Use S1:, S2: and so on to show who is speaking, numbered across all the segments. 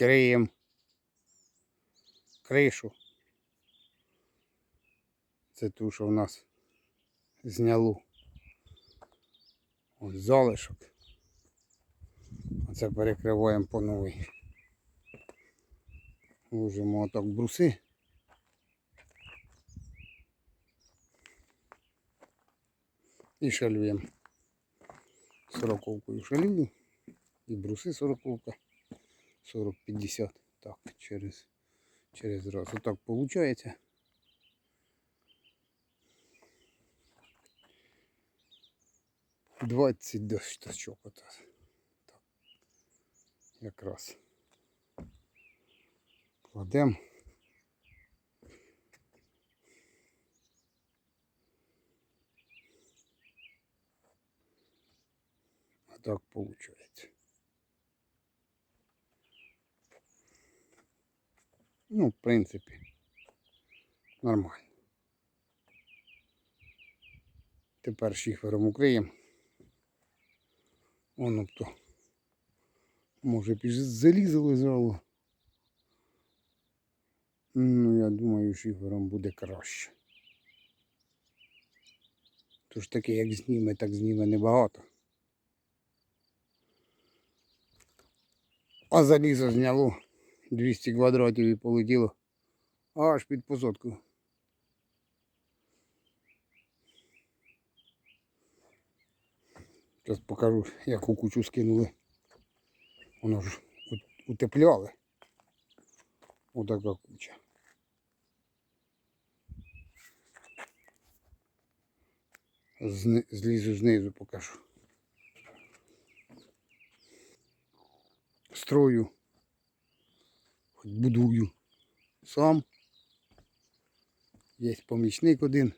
S1: Криємо кришу. Це ту, що в нас зняло. Ось залишок. Оце перекриваємо по новій. Ложимо отак бруси. І шалюємо. Сороковкою шалюю. І бруси сороковка. 40-50. Так, через, через раз. Отак виходить. Двадцять дощочок ото. Так. Якраз. Кладемо. А так виходить. Ну, в принципі, нормально. Тепер шифером укриємо. Воно б то. Може залізо лежало. Ну, я думаю, шифером буде краще. Тож таке, як зніме, так зніме небагато. А залізо зняло 200 квадратів і полетіло аж під посадку. Зараз покажу, як у кучу скинули. Воно ж утепляли. Отака куча. Злізу знизу покажу. Строю. Будую сам. Є помічник один,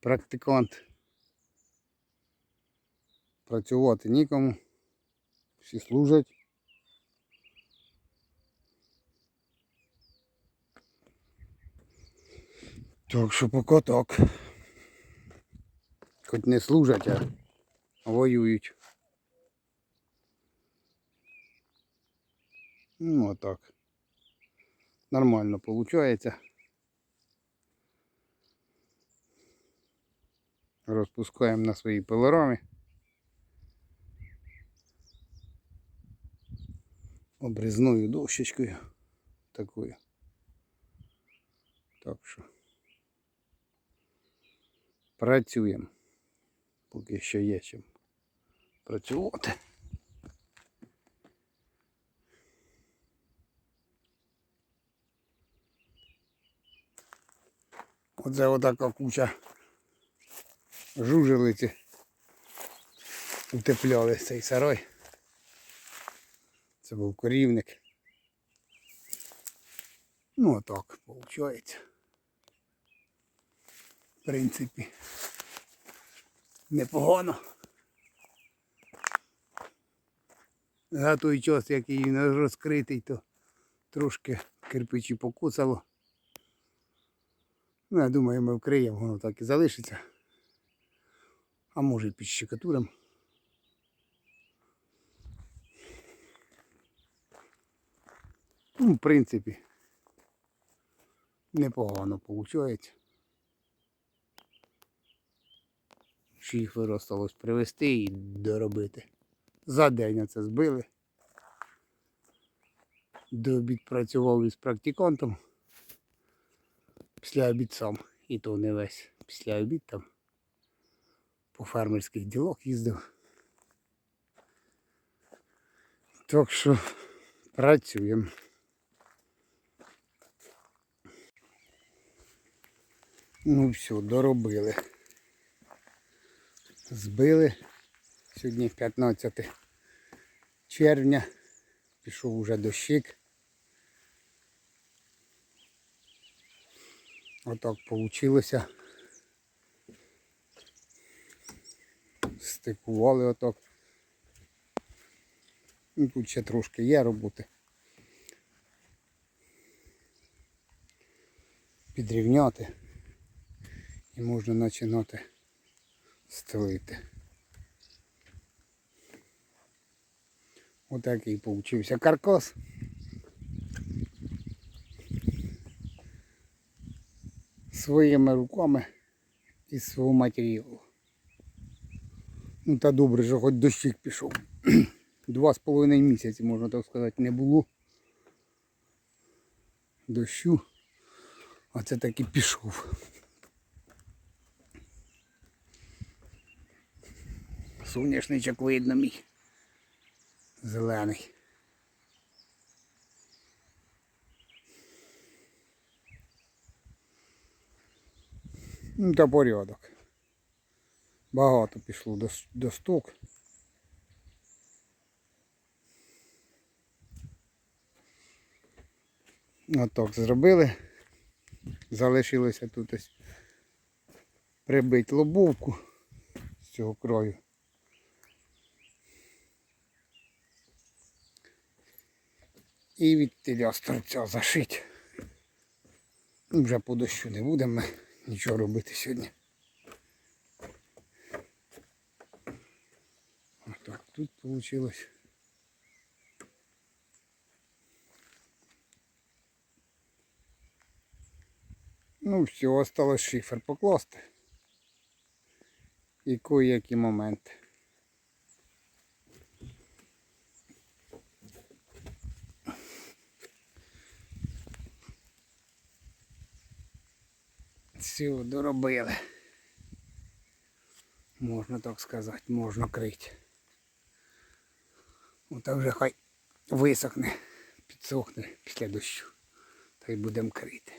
S1: практикант. Працювати нікому. Всі служать. Так що поки так. Хоч не служать, а воюють. Ну отак. Нормально виходить. Розпускаємо на свої пилорами. Обрізною дощечкою такою. Так що працюємо. Поки що є чим працювати. Оце отака куча жужелиці утепляли цей сарай. Це був корівник. Ну отак виходить. В принципі, непогано. За той час, як її розкритий, то трошки кирпичі покусало. Ну, я думаю, ми вкриємо, воно так і залишиться. А може і під щекатуром. Ну, в принципі, непогано виходить. Шифер осталось привезти і доробити. За день це збили. До обід працював із практикантом. Після обід сам. І то не весь. Після обід там по фермерських ділок їздив. Так що працюємо. Ну все, доробили. Збили. Сьогодні 15 червня. Пішов уже дощик. Отак получилося. Стикували отак. Ну, тут ще трошки є роботи. Підрівняти і можна починати стелити. Отакий получився каркас. Своїми руками із свого матеріалу. Ну та добре, що хоч дощик пішов. Два з половиною місяці, можна так сказати, не було дощу. А це таки пішов. Соняшничок видно мій. Зелений. Ну, та порядок. Багато пішло до, до сток. Отак зробили. Залишилося тут ось прибити лобовку з цього краю. І від теля з торця зашить. Вже по дощу не будемо нічого робити сьогодні. Отак тут вийшло. Ну все, осталось шифер покласти. І кое-які моменти. Все, доробили. Можна так сказати, можна крити. Ота вже хай висохне, підсохне після дощу. Та й будемо крити.